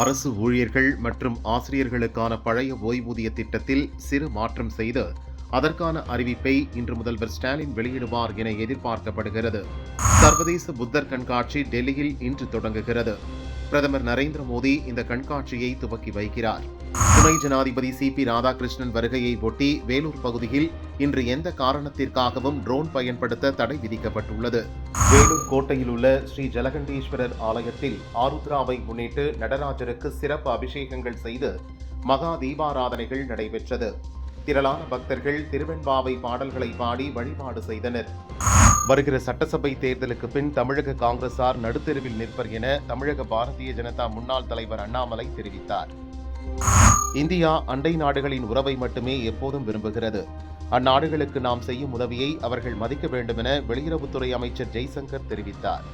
அரசு ஊழியர்கள் மற்றும் ஆசிரியர்களுக்கான பழைய ஓய்வூதிய திட்டத்தில் சிறு மாற்றம் செய்து அதற்கான அறிவிப்பை இன்று முதல்வர் ஸ்டாலின் வெளியிடுவார் என எதிர்பார்க்கப்படுகிறது. சர்வதேச புத்தர் கண்காட்சி டெல்லியில் இன்று தொடங்குகிறது. பிரதமர் நரேந்திர மோடி இந்த கண்காட்சியை துவக்கி வைக்கிறார். துணை ஜனாதிபதி சி. பி. ராதாகிருஷ்ணன் வருகையை ஒட்டி வேலூர் பகுதியில் இன்று எந்த காரணத்திற்காகவும் ட்ரோன் பயன்படுத்த தடை விதிக்கப்பட்டுள்ளது. வேலூர் கோட்டையில் உள்ள ஸ்ரீ ஜலகண்டீஸ்வரர் ஆலயத்தில் ஆருத்ராவை முன்னிட்டு நடராஜருக்கு சிறப்பு அபிஷேகங்கள் செய்து மகா தீபாராதனைகள் நடைபெற்றது. திரளான பக்தர்கள் திருவெண்பாவை பாடல்களை பாடி வழிபாடு செய்தனர். வருகிற சட்டசபை தேர்தலுக்கு பின் தமிழக காங்கிரசார் நடுத்தெருவில் நிற்பர் என தமிழக பாரதிய ஜனதா முன்னாள் தலைவர் அண்ணாமலை தெரிவித்தார். இந்தியா அண்டை நாடுகளின் உறவை மட்டுமே எப்போதும் விரும்புகிறது. அந்நாடுகளுக்கு நாம் செய்யும் உதவியை அவர்கள் மதிக்க வேண்டும் என வெளியுறவுத்துறை அமைச்சர் ஜெய்சங்கர் தெரிவித்தார்.